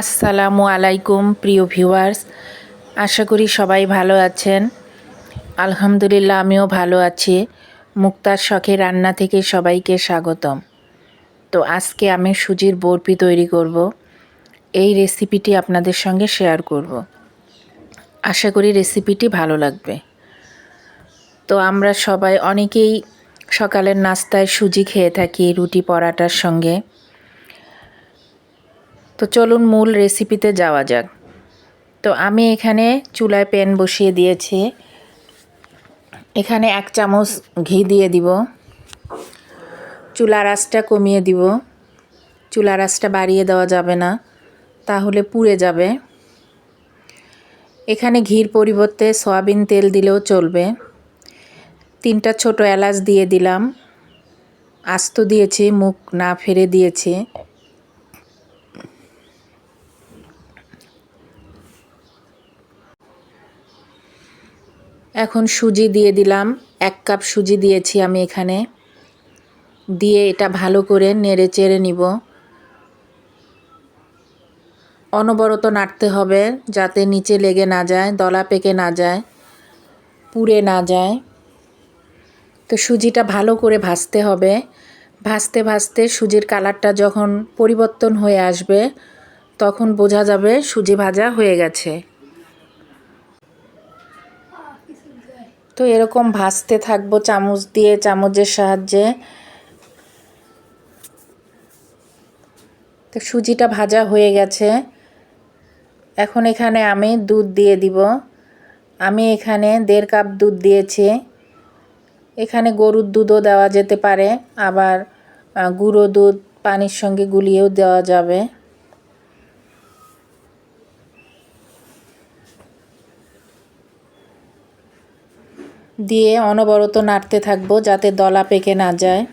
আসসালামু আলাইকুম, প্রিয় ভিউয়ার্স। আশা করি সবাই ভালো আছেন। আলহামদুলিল্লাহ, আমিও ভালো আছি। মুক্তার শখে রান্না থেকে সবাইকে স্বাগতম। তো আজকে আমি সুজির বরফি তৈরি করব। এই রেসিপিটি আপনাদের সঙ্গে শেয়ার করব। আশা করি রেসিপিটি ভালো লাগবে। তো আমরা সবাই অনেকেই সকালের নাস্তায় সুজি খেয়ে থাকি রুটি পরাটার সঙ্গে। তো চলুন মূল রেসিপিতে যাওয়া যাক। তো আমি এখানে চুলায় প্যান বসিয়ে দিয়েছি। এখানে এক চামচ ঘি দিয়ে দিব। চুলা আঁচটা কমিয়ে দিব। চুলার আঁচটা বাড়িয়ে দেওয়া যাবে না, তাহলে পুড়ে যাবে। এখানে ঘির পরিবর্তে সয়াবিন তেল দিলেও চলবে। তিনটা ছোট এলাচ দিয়ে দিলাম। আস্ত দিয়েছি, মুখ না ফেরে দিয়েছি। এখন সুজি দিয়ে দিলাম। এক কাপ সুজি দিয়েছি আমি এখানে। দিয়ে এটা ভালো করে নেড়ে চেড়ে নিব। অনবরত নাড়তে হবে যাতে নিচে লেগে না যায়, দলা পেকে না যায়, পুড়ে না যায়। তো সুজিটা ভালো করে ভাজতে হবে। ভাজতে ভাজতে সুজির কালারটা যখন পরিবর্তন হয়ে আসবে, তখন বোঝা যাবে সুজি ভাজা হয়ে গেছে। তো এরকম ভাজতে থাকব চামচ দিয়ে, চামচের সাহায্যে। তো সুজিটা ভাজা হয়ে গেছে। এখন এখানে আমি দুধ দিয়ে দিব। আমি এখানে দেড় কাপ দুধ দিয়েছি। এখানে গরুর দুধও দেওয়া যেতে পারে, আবার গুঁড়ো দুধ পানির সঙ্গে গুলিয়েও দেওয়া যাবে। দিয়ে অনবরত নাড়তে থাকব যাতে দলা পেকে না যায়।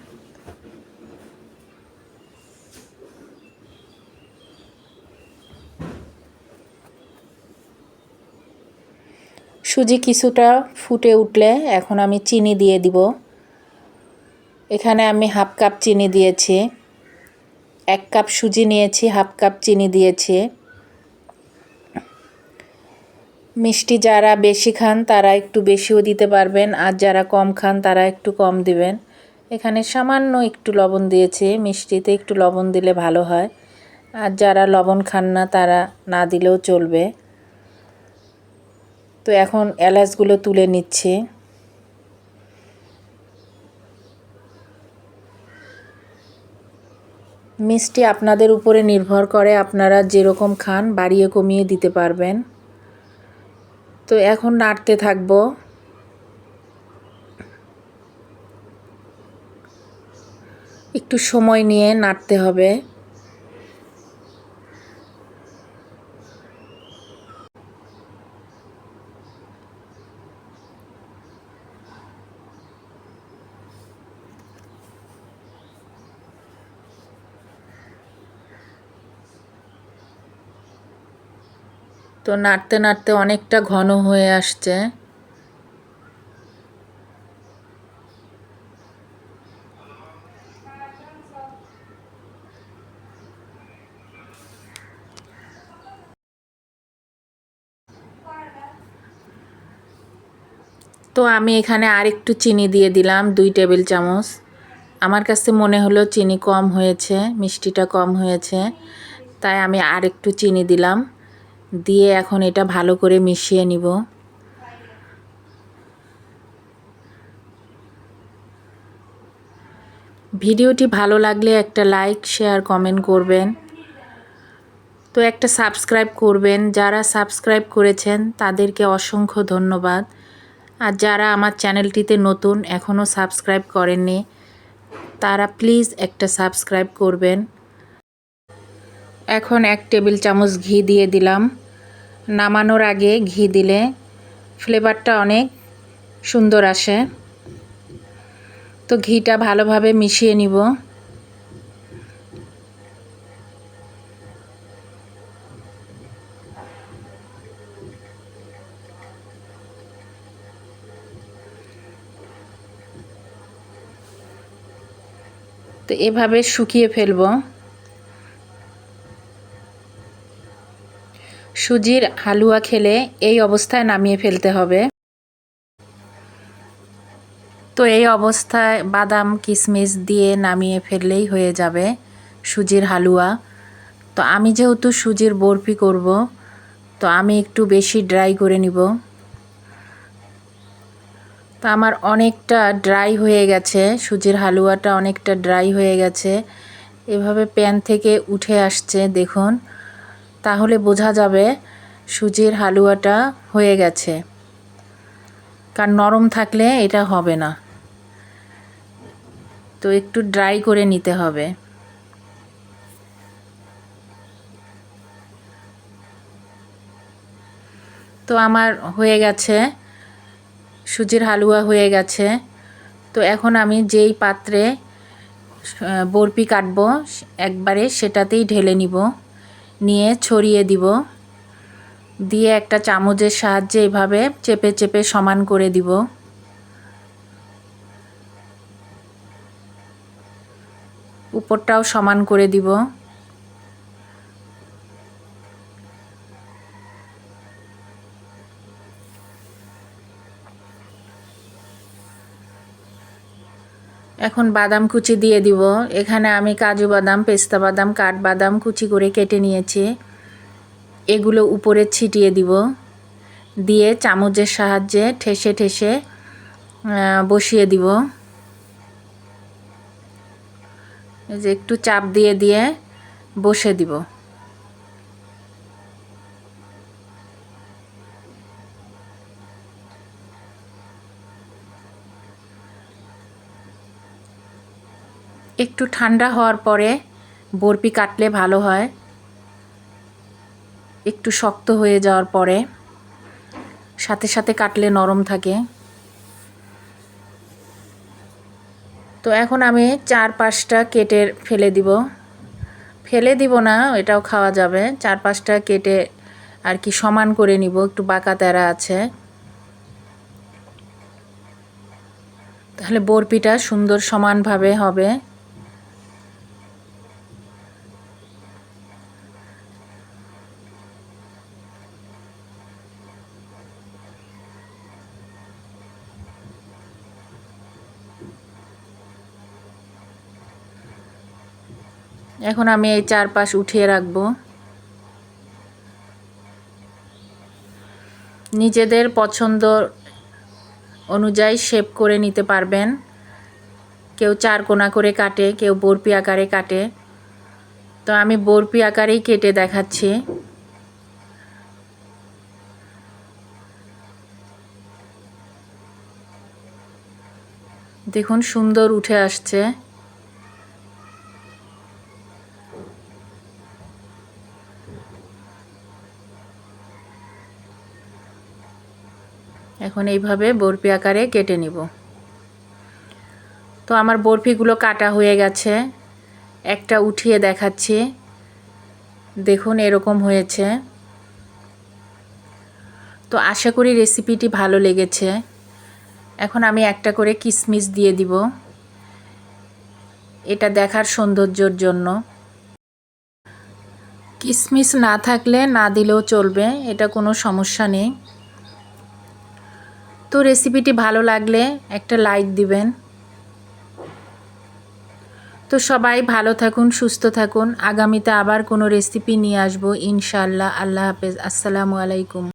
সুজি কিছুটা ফুটে উঠলে এখন আমি চিনি দিয়ে দিব। এখানে আমি হাফ কাপ চিনি দিয়েছি। এক কাপ সুজি নিয়েছি, হাফ কাপ চিনি দিয়েছি। মিষ্টি যারা বেশি খান, তারা একটু বেশিও দিতে পারবেন। আর যারা কম খান, তারা একটু কম দিবেন। এখানে সামান্য একটু লবণ দিয়েছি। মিষ্টিতে একটু লবণ দিলে ভালো হয়। আর যারা লবণ খান না, তারা না দিলেও চলবে। তো এখন এলাচগুলো তুলে নিচ্ছে। মিষ্টি আপনাদের উপরে নির্ভর করে। আপনারা যেরকম খান, বাড়িয়ে কমিয়ে দিতে পারবেন। তো এখন নাড়তে থাকব। একটু সময় নিয়ে নাড়তে হবে। তো নাড়তে নাড়তে অনেকটা ঘন হয়ে আসছে। তো আমি এখানে আর একটু চিনি দিয়ে দিলাম, দুই টেবিল চামচ। আমার কাছে মনে হলো চিনি কম হয়েছে, মিষ্টিটা কম হয়েছে, তাই আমি আর একটু চিনি দিলাম। দিয়ে এখন এটা ভালো করে মিশিয়ে নিব। ভিডিওটি ভালো লাগলে একটা লাইক, শেয়ার, কমেন্ট করবেন। তো একটা সাবস্ক্রাইব করবেন। যারা সাবস্ক্রাইব করেছেন, তাদেরকে অসংখ্য ধন্যবাদ। আর যারা আমার চ্যানেলটিতে নতুন, এখনও সাবস্ক্রাইব করেননি, তারা প্লিজ একটা সাবস্ক্রাইব করবেন। এখন এক টেবিল চামচ ঘি দিয়ে দিলাম। নামানোর আগে ঘি দিলে ফ্লেভারটা অনেক সুন্দর আসে। তো ঘিটা ভালোভাবে মিশিয়ে নিব। তো এভাবে শুকিয়ে ফেলব। সুজির হালুয়া খেলে এই অবস্থায় নামিয়ে ফেলতে হবে। তো এই অবস্থায় বাদাম কিশমিশ দিয়ে নামিয়ে ফেললেই হয়ে যাবে সুজির হালুয়া। তো আমি যেহেতু সুজির বরফি করব, তো আমি একটু বেশি ড্রাই করে নিব। তো আমার অনেকটা ড্রাই হয়ে গেছে, সুজির হালুয়াটা অনেকটা ড্রাই হয়ে গেছে। এভাবে প্যান থেকে উঠে আসছে, দেখুন। তাহলে বোঝা যাবে সুজির হালুয়াটা হয়ে গেছে। কারণ নরম থাকলে এটা হবে না। তো একটু ড্রাই করে নিতে হবে। তো আমার হয়ে গেছে, সুজির হালুয়া হয়ে গেছে। তো এখন আমি যেই পাত্রে বরফি কাটবো, একবারে সেটাতেই ঢেলে নিব। নিয়ে ছড়িয়ে দিব। দিয়ে একটা চামচের সাহায্যে এভাবে চেপে চেপে সমান করে দিব। উপরটাও সমান করে দিব। এখন বাদাম কুচি দিয়ে দিব। এখানে আমি কাজু বাদাম, পেস্তা বাদাম কাঠবাদাম কুচি করে কেটে নিয়েছি। এগুলো উপরে ছিটিয়ে দিব। দিয়ে চামচের সাহায্যে ঠেসে ঠেসে বসিয়ে দিব। যে একটু চাপ দিয়ে দিয়ে বসে দিব। একটু ঠান্ডা হওয়ার পরে বরফি কাটলে ভালো হয়। একটু শক্ত হয়ে যাওয়ার পরে সাথে সাথে কাটলে নরম থাকে। তো এখন আমি চার পাঁচটা কেটে ফেলে দিব। ফেলে দিব না, এটাও খাওয়া যাবে। চার পাঁচটা কেটে আর কি সমান করে নিব, একটু বাঁকা তেরা আছে। তাহলে বরফিটা সুন্দর সমানভাবে হবে। এখন আমি এই চারপাশ উঠিয়ে রাখব। নিজেদের পছন্দ অনুযায়ী শেপ করে নিতে পারবেন। কেউ চার কোনা করে কাটে, কেউ বরপি আকারে কাটে। তো আমি বরপি আকারেই কেটে দেখাচ্ছি। দেখুন, সুন্দর উঠে আসছে। এখন এইভাবে বরফি আকারে কেটে নিব। তো আমার বরফিগুলো কাটা হয়ে গেছে। একটা উঠিয়ে দেখাচ্ছি। দেখুন, এরকম হয়েছে। তো আশা করি রেসিপিটি ভালো লেগেছে। এখন আমি একটা করে কিশমিশ দিয়ে দিব। এটা দেখার সৌন্দর্যর জন্য। কিশমিশ না থাকলে না দিলেও চলবে, এটা কোনো সমস্যা নেই। তো রেসিপিটি ভালো লাগলে একটা লাইক দিবেন। তো সবাই ভালো থাকুন, সুস্থ থাকুন। আগামীতে আবার কোনো রেসিপি নিয়ে আসব ইনশাল্লাহ আল্লাহ হাফেজ। আসসালামু আলাইকুম।